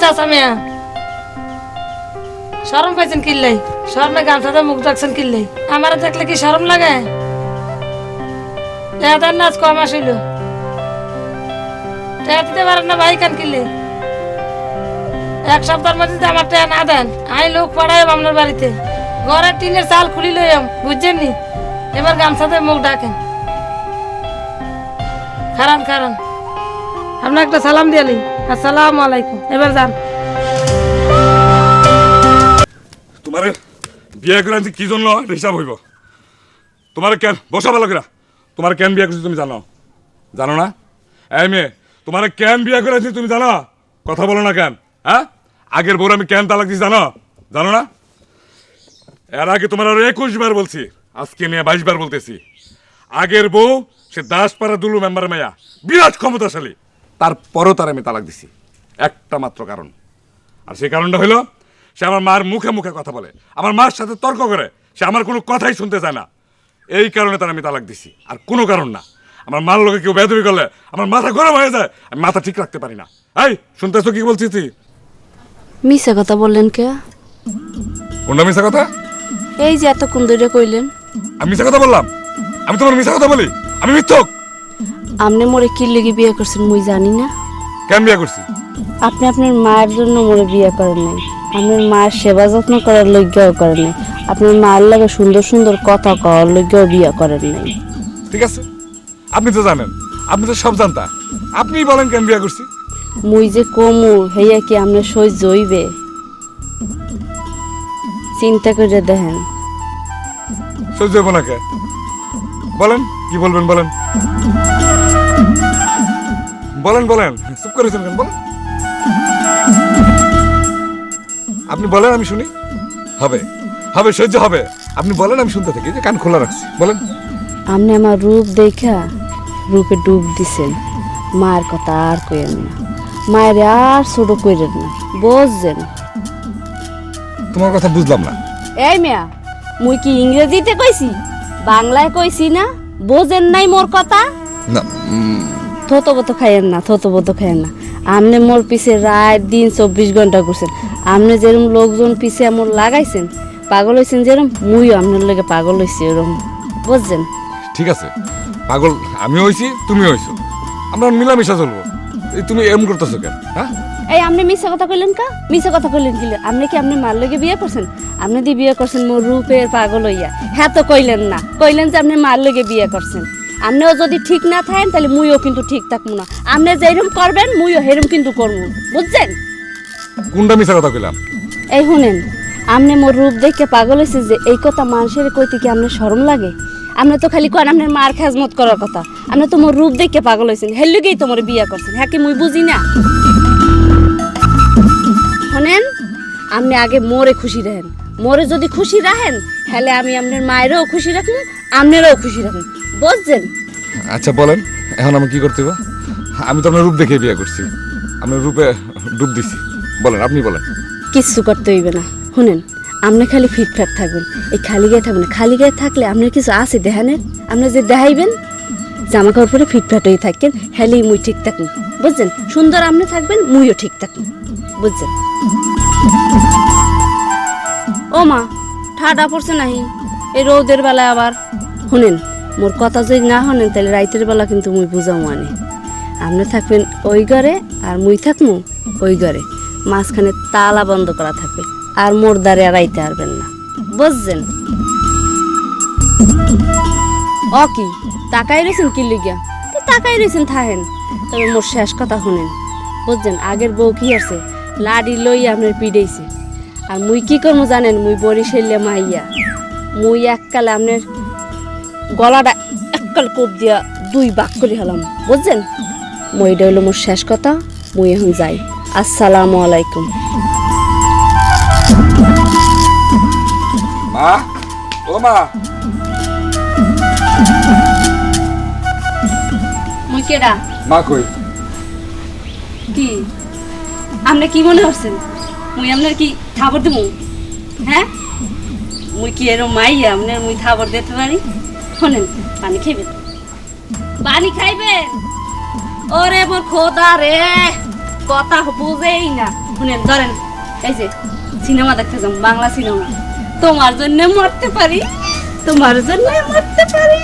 বাসা মিয়া শরম পাইছেন কিল্লাই শরমে গামছাতে মুখ রাখছেন কিল্লাই আমার দেখলে কি শরম লাগে? তেহাতার নাচ কম আসিল। টেহা দিতে পারেন না ভাই কান কিল্লে? এক সপ্তাহের মধ্যে যদি আমার টেহা না দেন, আমি লোক পাঠাই আপনার বাড়িতে। ঘরের টিনের চাল খুলি লইম বুঝছেন নি? এবার গামছাতে মুখ ডাকেন। খারান খারান। আপনার একটা সালাম দিয়ালি আসসালামু আলাইকুম। এবার যান। তোমার বিয়ে করে আনছি, কি জন্য? হিসাব হইব। তোমার কেন? বসা ভালো করে। তোমার কেন বিয়ে করছি তুমি জানো? জানো না? এই মেয়ে, তোমার কেন বিয়ে করে আনছি তুমি জানো? কথা বলো না কেন? হ্যাঁ? আগের বউর আমি কেন তালাক দিছি জানো? জানো না? এর আগে তোমার আরও একুশ বার বলছি, আজকে নিয়ে বাইশ বার বলতেছি। আগের বউ, সে দাস দাসপাড়া দুলু মেম্বার মেয়া বিরাট ক্ষমতাশালী। তারপরও তার আমি তালাক দিছি। একটা মাত্র কারণ। আর সেই কারণটা হলো সে আমার মার মুখে মুখে কথা বলে। আমার মার সাথে তর্ক করে সে আমার কোনো কথাই শুনতে চায় না। এই কারণে তার আমি তালাক দিছি। আর কোনো কারণ না। আমার মার লোকে কেউ বেদবি করলে আমার মাথা গরম হয়ে যায় আমি মাথা ঠিক রাখতে পারি না। এই শুনতেছো কি বলছিস তুই? মিশা কথা বললেন কে? কোনটা মিশা কথা? এই যে এতক্ষণ ধরে কইলেন। আমি মিশা কথা বললাম। আমি তোমার মিশা কথা বলি। আমি মিথ্যক। আপনি মোরে কি লেগে বিয়ে করছেন মুই জানি না। কেন বিয়ে করছি? আপনি আপনার মায়ের জন্য মোরে বিয়ে করেন নাই। আপনার মায়ের সেবা যত্ন করার লজ্ঞাও করেন নাই। আপনার মায়ের লাগে সুন্দর সুন্দর কথা কওয়ার লজ্ঞাও বিয়ে করেন নাই। ঠিক আছে? আপনি তো জানেন আপনি তো সব জানতা। আপনিই বলেন কেন বিয়ে করছি? মুই যে কমু হেয়া কি আপনার সহ্য হইবে? চিন্তা করে দেখেন। সহ্য হব না কে? বলেন কি বলবেন বলেন? বলেন বলেন। চুপ করেছেন কেন? বলেন। আপনি বলেন আমি শুনি। হবে। হবে সহ্য হবে। আপনি বলেন আমি শুনতে থাকি। যে কান খোলা রাখছি। বলেন। আপনি আমার রূপ দেখা রূপে ডুব দিছেন। মায়ের কথা আর কইেন না। মায়ের আর ছোট কইরেন না। বুঝছেন? তোমার কথা বুঝলাম না। এই মিয়া মুই কি ইংরেজিতে কইছি? বাংলায় কইছি না বোঝেন নাই মোর কথা? না থতবত খাইয়েন না থতবত খাইয়েন না। আপনি মোর পিছে রাত দিন চব্বিশ ঘণ্টা করছেন আপনি যেরকম লোকজন পিছে মোর লাগাইছেন পাগল হয়েছেন যেরকম মুইও আপনার লগে পাগল হয়েছি এরকম বুঝছেন? ঠিক আছে পাগল আমি হইছি তুমি হইছো। আমরা মিলামিশা চলবো। এই তুমি এরম করতেছো কেন হ্যাঁ? এই আপনি মিশা কথা কইলেন কা? মিশা কথা কইলেন কি? আপনি কি আপনি মার লগে বিয়ে করছেন? আপনি দি বিয়ে করছেন মোর রূপের পাগল হইয়া। হ্যাঁ তো কইলেন না। কইলেন যে আপনি মার লগে বিয়ে করছেন। আপনিও যদি ঠিক না থাকেন তাহলে মুইও কিন্তু ঠিক থাকব না। আপনি যেরকম করবেন মুইও হেরম কিন্তু করব। বুঝছেন? কোনটা মিশা কথা কইলাম। এই শুনেন আপনি মোর রূপ দেখে পাগল হয়েছে যে এই কথা মানুষের কইতে কি আপনার শরম লাগে? আপনি তো খালি কোন আপনার মার খেজমত করার কথা। আপনি তো মোর রূপ দেখে পাগল হয়েছেন হেলুগেই তো মোর বিয়ে করছেন। হ্যাঁ কি মুই বুঝি না? শোনেন আপনি আগে মোরে খুশি রাখেন মোরে যদি খুশি রাখেন তাহলে আমি আপনার মায়েরও খুশি রাখব আপনারও খুশি রাখব। বুঝছেন? আচ্ছা বলেন এখন আমি কি করতে হবে আমি তো আপনার রূপ দেখে বিয়ে করছি। আপনার রূপে ডুব দিছি। বলেন আপনি বলেন। কিচ্ছু করতে হইবে না। শুনেন আপনি খালি ফিটফাট থাকবেন। এই খালি গায়ে থাকবেন খালি গায়ে থাকলে আপনার কিছু আছে দেহানের আপনি যে দেখাইবেন জামা কাপড় পরে ফিটফাট হয়ে থাকেন হেলি মুই ঠিক থাকুন বুঝছেন? সুন্দর আপনি থাকবেন মুইও ঠিক থাকুন বুঝছেন? ও মা, ঠাডা পড়ছে নাহি। এই রৌদের বেলায় আবার। শুনেন, মোর কথা যদি না শোনেন, তাহলে রাইতের বেলা কিন্তু মুই বুঝাও মানে। আপনি থাকবেন ওই ঘরে আর মুই থাকমু ওই ঘরে। মাঝখানে তালা বন্ধ করা থাকবে, আর মোর দ্বারে আর আইতে পারবেন না। বুঝছেন? ও কি, তাকাই রয়েছেন কি লিগিয়া তো তাকাই রয়েছেন থাহেন। তবে মোর শেষ কথা শুনেন। বুঝছেন, আগের বউ কি আছে? লাডি লই আপনার পিডেইছে। আর মুই কি করব জানেন? মুই বরিশালে মাইয়া। মুই এককালে আপনার গলাটা এককাল কোপ দিয়া দুই বাক করে হলাম। বুঝছেন? মই এটা হইল মোর শেষ কথা। মুই এখন যাই। আসসালামু আলাইকুম। মা ও মা। মুই কেডা? মা কই? কি? আপনি কি মনে করছেন? মুই আপনার কি খাবার দেবো হ্যাঁ? মুই কি এরম মাইয়া আপনার মুই খাবার দিতে পারি? শোনেন, পানি খাইবেন? পানি খাইবেন? ওরে মোর খোদা রে, কথা বুঝেই না। শুনেন, ধরেন, এই যে সিনেমা দেখতে যাম, বাংলা সিনেমা। তোমার জন্য মরতে পারি, তোমার জন্য মরতে পারি।